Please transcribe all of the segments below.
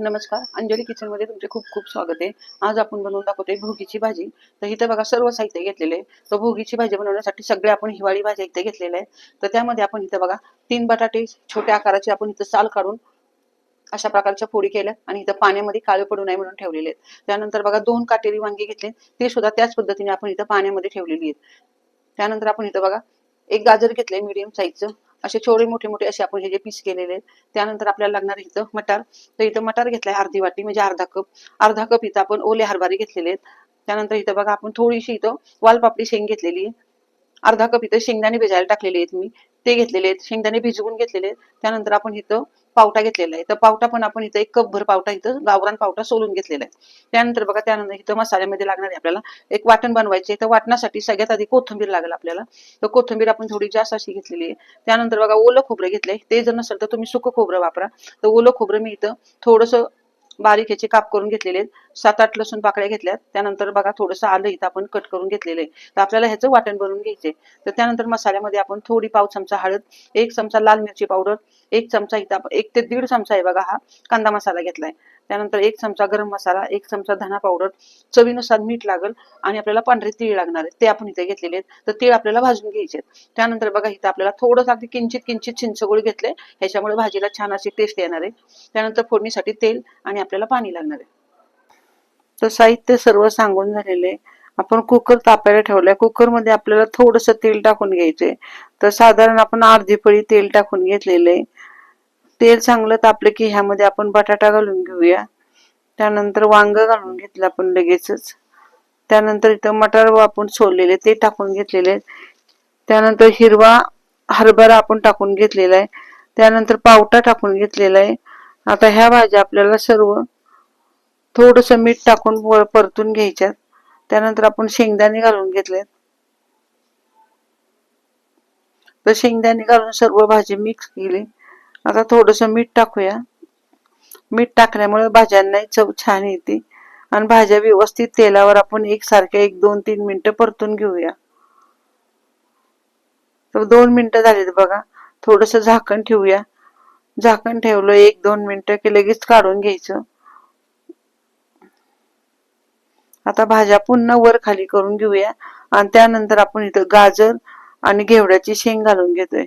नमस्कार. अंजली किचनमध्ये तुमचे खूप खूप स्वागत आहे. आज आपण बनवून दाखवतोय भोगीची भाजी. तर इथं बघा सर्व साहित्य घेतलेले आहे. तर भोगीची भाजी बनवण्यासाठी सगळे आपण हिवाळी भाज्या इथे घेतलेल्या आहे तर त्यामध्ये आपण इथं बघा तीन बटाटे छोट्या आकाराचे आपण इथं साल काढून अशा प्रकारच्या फोडी केल्या आणि इथं पाण्यामध्ये काळे पडू नये म्हणून ठेवलेले आहेत. त्यानंतर बघा दोन काटेरी वांगी घेतले. ते सुद्धा त्याच पद्धतीने आपण इथं पाण्यामध्ये ठेवलेली आहेत. त्यानंतर आपण इथं बघा एक गाजर घेतलंय मीडियम साईजचं असे छोटे मोठे मोठे असे आपण हे जे पीस केलेले आहेत त्यानंतर आपल्याला लागणार इथं मटार. तर इथं मटार घेतलाय अर्धी वाटी म्हणजे अर्धा कप. अर्धा कप इथं आपण ओले हरभरे घेतलेले आहेत. त्यानंतर इथं बघा आपण थोडीशी इथं वालपापडी शेंग घेतलेली आहे. अर्धा कप इथं शेंगदाणे भिजायला टाकलेले आहेत मी. ते घेतलेले आहेत. शेंगदाणे भिजवून घेतलेले आहेत. त्यानंतर आपण इथं पावटा घेतलेला आहे. तर पावटा पण आपण इथं एक कप भर पावटा इथं गावरान पावटा सोलून घेतलेला आहे. त्यानंतर बघा त्यानंतर इथं मसाल्यामध्ये लागणार आहे आपल्याला एक वाटण बनवायचे. तर वाटणासाठी सगळ्यात आधी कोथिंबीर लागेल आपल्याला. तर कोथिंबीर आपण थोडी जास्त अशी घेतलेली आहे. त्यानंतर बघा ओलं खोबरं घेतलंय. ते जर नसेल तर तुम्ही सुकं खोबरं वापरा. तर ओलं खोबरं मी इथं थोडंसं बारीक ह्याचे काप करून घेतलेले आहेत. सात आठ लसूण पाकळ्या घेतल्यात. त्यानंतर बघा थोडंसं आलं इथं आपण कट करून घेतलेलं आहे. तर आपल्याला ह्याचं वाटण बनवून घ्यायचे तर त्यानंतर मसाल्यामध्ये आपण थोडी पाव चमचा हळद एक चमचा लाल मिरची पावडर एक चमचा इथं आपण एक ते दीड चमचा आहे बघा हा कांदा मसाला घेतलाय. त्यानंतर एक चमचा गरम मसाला एक चमचा धना पावडर चवीनुसार मीठ लागल आणि आपल्याला पांढरे तीळ लागणार आहेत. ते आपण इथे घेतलेले आहेत. तर तीळ आपल्याला भाजून घ्यायचे आहेत. त्यानंतर बघा इथं आपल्याला थोडंसं अगदी किंचित किंचित चिंचगुळ घेतले ह्याच्यामुळे भाजीला छान अशी टेस्ट येणार आहे. त्यानंतर फोडणीसाठी तेल आणि आपल्याला पाणी लागणार आहे. तर साहित्य सर्व सांगून झालेले आपण कुकर तापायला ठेवलाय. कुकरमध्ये आपल्याला थोडस तेल टाकून घ्यायचे तर साधारण आपण अर्धी पळी तेल टाकून घेतलेले तेल चांगलं तापलं की ह्यामध्ये आपण बटाटा घालून घेऊया. त्यानंतर वांग घालून घेतलं आपण लगेचच. त्यानंतर इथं मटार आपण सोललेले ते टाकून घेतलेले. त्यानंतर हिरवा हरभरा आपण टाकून घेतलेला आहे. त्यानंतर पावटा टाकून घेतलेला आहे. आता ह्या भाज्या आपल्याला सर्व थोडस मीठ टाकून परतून घ्यायच्यात. त्यानंतर आपण शेंगदाणे घालून घेतलेत. तर शेंगदाणे घालून सर्व भाजी मिक्स केली. आता थोडस मीठ टाकूया. मीठ टाकल्यामुळे भाज्यांनाही चव छान येते. आणि भाज्या व्यवस्थित तेलावर आपण एकसारख्या एक दोन तीन मिनिटं परतून घेऊया. तर दोन मिनिटं झालीत बघा. थोडस झाकण ठेवूया. झाकण ठेवलं एक दोन मिनिटं की लगेच काढून घ्यायचं. आता भाज्या पुन्हा वर खाली करून घेऊया. आणि त्यानंतर आपण इथं गाजर आणि घेवड्याची शेंग घालून घेतोय.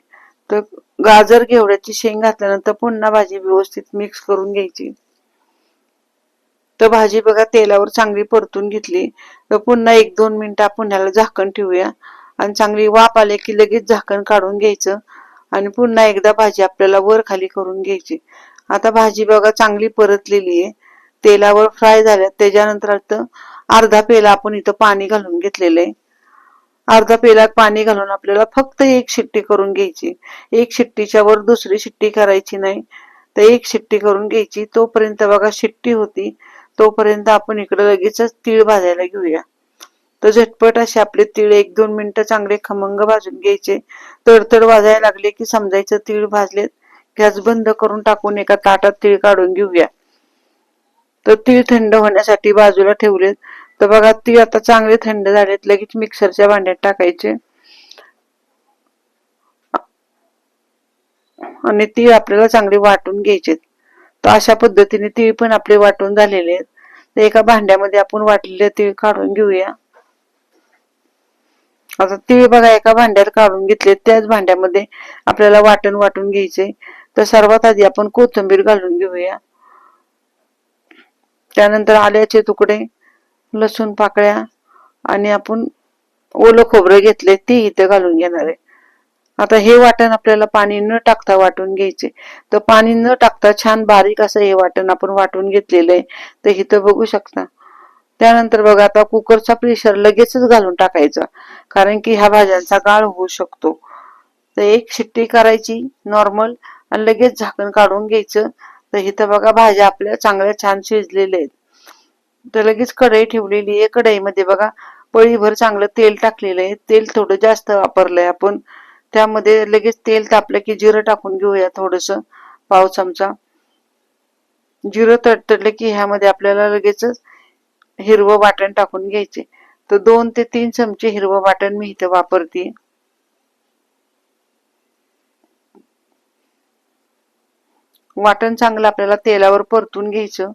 तर गाजर घेवड्याची शेंग घातल्यानंतर पुन्हा भाजी व्यवस्थित मिक्स करून घ्यायची. तर भाजी बघा तेलावर चांगली परतून घेतली. तर पुन्हा एक दोन मिनिटं आपण ह्याला झाकण ठेवूया. आणि चांगली वाफ आले की लगेच झाकण काढून घ्यायचं. आणि पुन्हा एकदा भाजी आपल्याला वर खाली करून घ्यायची. आता भाजी बघा चांगली परतलेली आहे. तेलावर फ्राय झाल्या. त्याच्यानंतर आता अर्धा पेला आपण इथं पाणी घालून घेतलेलं आहे. अर्धा पेला पाणी घालून आपल्याला फक्त एक शिट्टी करून घ्यायची. एक शिट्टीच्या वर दुसरी शिट्टी करायची नाही. तर एक शिट्टी करून घ्यायची. तोपर्यंत बघा शिट्टी होती. तोपर्यंत आपण इकडे लगेचच तीळ भाजायला घेऊया. तर झटपट असे आपले तीळ एक दोन मिनिटं चांगले खमंग भाजून घ्यायचे. तडतड वाजायला लागले की समजायचं तीळ भाजलेत. गॅस बंद करून टाकून एका ताटात तीळ काढून घेऊया. तर तीळ थंड होण्यासाठी बाजूला ठेवलेत. तर बघा ती आता चांगले थंड झालेत लगेच मिक्सरच्या भांड्यात टाकायचे. आणि ती आपल्याला चांगली वाटून घ्यायचे तर अशा पद्धतीने ती पण आपले वाटून झालेले आहेत. तर एका भांड्यामध्ये आपण वाटलेले तीळ काढून घेऊया. आता तीळ बघा एका भांड्यात काढून घेतले त्याच भांड्यामध्ये आपल्याला वाटण वाटून घ्यायचे तर सर्वात आधी आपण कोथिंबीर घालून घेऊया. त्यानंतर आल्याचे तुकडे. लसूण पाकळ्या आणि आपण ओलं खोबरं घेतले ते इथे घालून घेणार आहे. आता हे वाटण आपल्याला पाणी न टाकता वाटून घ्यायचे. तर पाणी न टाकता छान बारीक असं हे वाटण आपण वाटून घेतलेलं आहे. तर इथं बघू शकता. त्यानंतर बघा आता कुकरचा प्रेशर लगेचच घालून टाकायचा. कारण की ह्या भाज्यांचा गाळ होऊ शकतो. तर एक शिट्टी करायची नॉर्मल आणि लगेच झाकण काढून घ्यायचं. तर इथं बघा भाज्या आपल्या चांगल्या छान शिजलेल्या आहेत. तर लगेच कढई ठेवलेली आहे. कढईमध्ये बघा पळीभर चांगलं तेल टाकलेलं आहे. तेल थोडं जास्त वापरलंय आपण. त्यामध्ये लगेच तेल तापलं की जिरं टाकून घेऊया थोडस पाव चमचा. जिरं तडतडलं की ह्यामध्ये आपल्याला लगेचच हिरवं वाटण टाकून घ्यायचे. तर दोन ते तीन चमचे हिरवं वाटण मी इथं वापरते वाटण चांगलं आपल्याला तेलावर परतून घ्यायचं.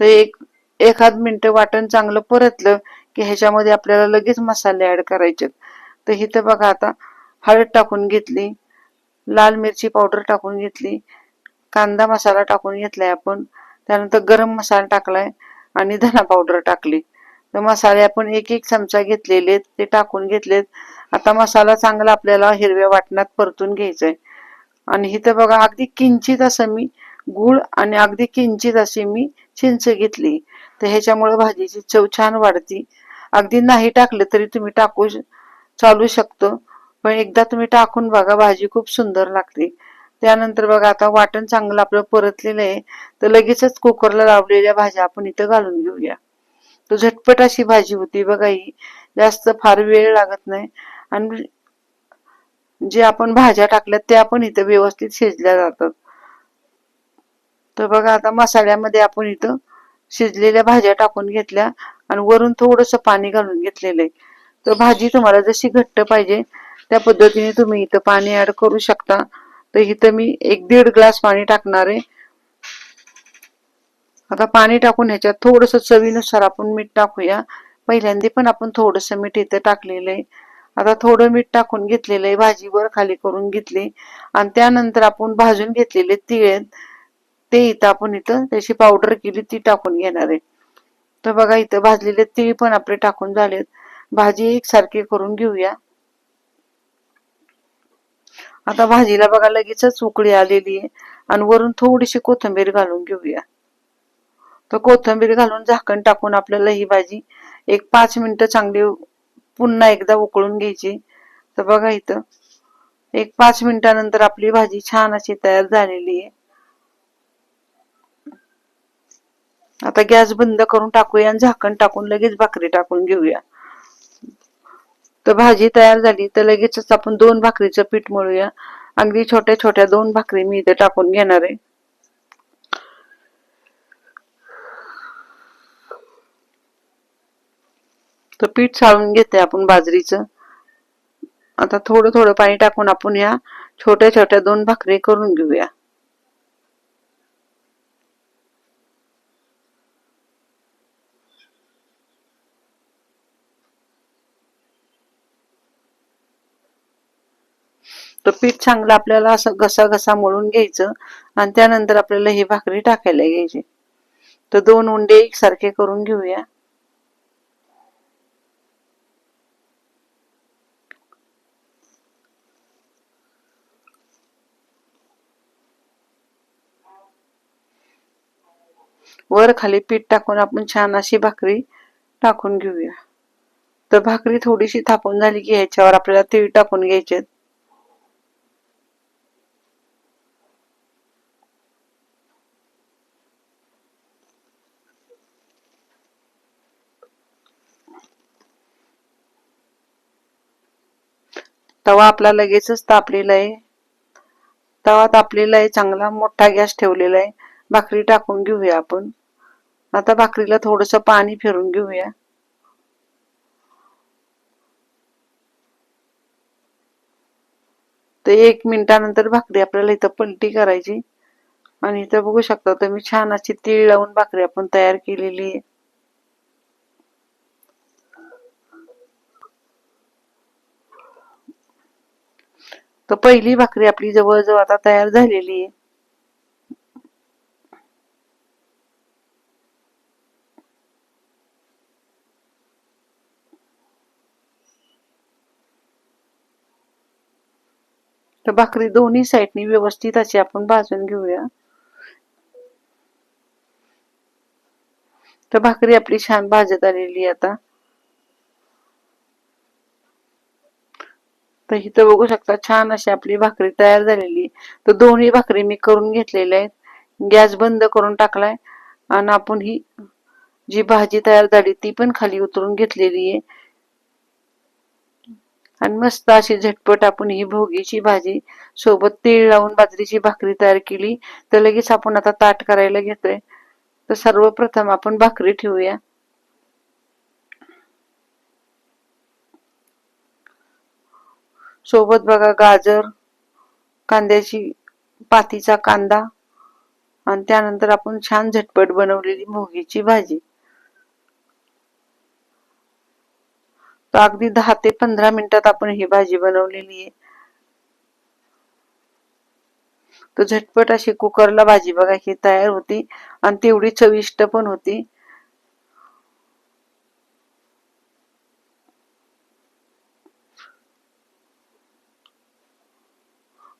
तर एक एखाद मिनटं वाटण चांगलं परतलं की ह्याच्यामध्ये आपल्याला लगेच मसाले ऍड करायचे तर इथं बघा आता हळद टाकून घेतली लाल मिरची पावडर टाकून घेतली कांदा मसाला टाकून घेतलाय आपण त्यानंतर गरम मसाला टाकलाय आणि धना पावडर टाकली. तर मसाले आपण एक एक चमचा घेतलेले ते टाकून घेतलेत. आता मसाला चांगला आपल्याला हिरव्या वाटणात परतून घ्यायचा आहे आणि इथं बघा अगदी किंचित असं मी गुळ आणि अगदी किंचित अशी मी चिंच घेतली. तर ह्याच्यामुळे भाजीची चव छान वाढती. अगदी नाही टाकलं तरी तुम्ही टाकू चालू शकतो. पण एकदा तुम्ही टाकून बघा भाजी खूप सुंदर लागते. त्यानंतर बघा आता वाटण चांगलं आपलं परतलेलं आहे. तर लगेचच कुकरला लावलेल्या भाज्या आपण इथं घालून घेऊया. तर झटपट अशी भाजी होती बघा ही. जास्त फार वेळ लागत नाही. आणि जे आपण भाज्या टाकल्यात त्या पण इथं व्यवस्थित शिजल्या जातात. तर बघा आता मसाल्यामध्ये आपण इथं शिजलेल्या भाज्या टाकून घेतल्या आणि वरून थोडस पाणी घालून घेतलेलं आहे. तर भाजी तुम्हाला जशी घट्ट पाहिजे त्या पद्धतीने तुम्ही इथं पाणी ऍड करू शकता. तर इथं मी एक दीड ग्लास पाणी टाकणार आहे. आता पाणी टाकून ह्याच्यात थोडस चवीनुसार आपण मीठ टाकूया. पहिल्यांदा पण आपण थोडस मीठ इथं टाकलेलं आहे. आता थोडं मीठ टाकून घेतलेलं आहे भाजीवर खाली करून घेतली. आणि त्यानंतर आपण भाजून घेतलेले तीळ आहेत ते इथं आपण इथं त्याची पावडर केली ती टाकून घेणार आहे. तर बघा इथं भाजलेले तीळ पण आपले टाकून झालेत. भाजी एकसारखी करून घेऊया. आता भाजीला बघा लगेचच उकळी आलेली आहे. आणि वरून थोडीशी कोथिंबीर घालून घेऊया. तर कोथिंबीर घालून झाकण टाकून आपल्याला ही भाजी एक पाच मिनिटं चांगली पुन्हा एकदा उकळून घ्यायची. तर बघा इथं एक पाच मिनिटानंतर आपली भाजी छान अशी तयार झालेली आहे. आता गॅस बंद करून टाकूया आणि झाकण टाकून लगेच भाकरी टाकून घेऊया. तर भाजी तयार झाली तर लगेचच आपण दोन भाकरीचं पीठ मळूया. अगदी छोट्या छोट्या दोन भाकरी मी इथे टाकून घेणार आहे. तर पीठ चाळून घेते आपण बाजरीचं. आता थोडं थोडं पाणी टाकून आपण ह्या छोट्या छोट्या दोन भाकरी करून घेऊया. तर पीठ चांगलं आपल्याला असं घसा घसा मळून घ्यायचं आणि त्यानंतर आपल्याला ही भाकरी टाकायला घ्यायची. तर दोन उंडे एकसारखे करून घेऊया. वर खाली पीठ टाकून आपण छान अशी भाकरी टाकून घेऊया. तर भाकरी थोडीशी थापून झाली की ह्याच्यावर आपल्याला तीळ टाकून घ्यायचे तवा आपला लगेचच तापलेला आहे. तवा तापलेला आहे चांगला मोठा गॅस ठेवलेला आहे. भाकरी टाकून घेऊया आपण. आता भाकरीला थोडस पाणी फिरून घेऊया. तर एक मिनिटानंतर भाकरी आपल्याला इथं पलटी करायची. आणि इथं बघू शकता तुम्ही छान अशी तीळ लावून भाकरी आपण तयार केलेली आहे. तर पहिली भाकरी आपली जवळजवळ आता तयार झालेली आहे. तर भाकरी दोन्ही साईडनी व्यवस्थित अशी आपण भाजून घेऊया. तर भाकरी आपली छान भाजत आलेली आहे आता. तर इथं बघू शकता छान अशी आपली भाकरी तयार झालेली तर दोन्ही भाकरी मी करून घेतलेल्या आहेत. गॅस बंद करून टाकलाय. आणि आपण ही जी भाजी तयार झाली ती पण खाली उतरून घेतलेली आहे. आणि मस्त अशी झटपट आपण ही भोगीची भाजी सोबत तीळ लावून बाजरीची भाकरी तयार केली. तर लगेच आपण आता ताट करायला घेतोय. तर सर्वप्रथम आपण भाकरी ठेवूया. सोबत बघा गाजर कांद्याची पातीचा कांदा आणि त्यानंतर आपण छान झटपट बनवलेली मोगीची भाजी. तर अगदी दहा ते पंधरा मिनिटात आपण ही भाजी बनवलेली आहे. तर झटपट अशी कुकरला भाजी बघा ही तयार होती आणि तेवढी चविष्ट पण होती.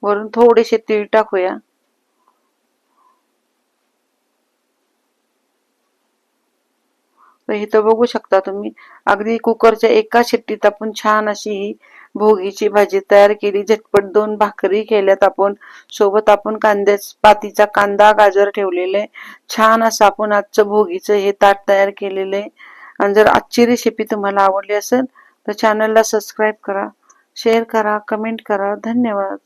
वरून थोडेसे तीळ टाकूया. तर इथं बघू शकता तुम्ही अगदी कुकरच्या एका शिट्टीत आपण छान अशी ही भोगीची भाजी तयार केली. झटपट दोन भाकरी केल्यात आपण. सोबत आपण कांद्या पातीचा कांदा गाजर ठेवलेले. छान असं आपण आजचं भोगीचं हे ताट तयार केलेलं. आहे आणि जर आजची रेसिपी तुम्हाला आवडली असेल तर चॅनलला सबस्क्राईब करा शेअर करा कमेंट करा. धन्यवाद.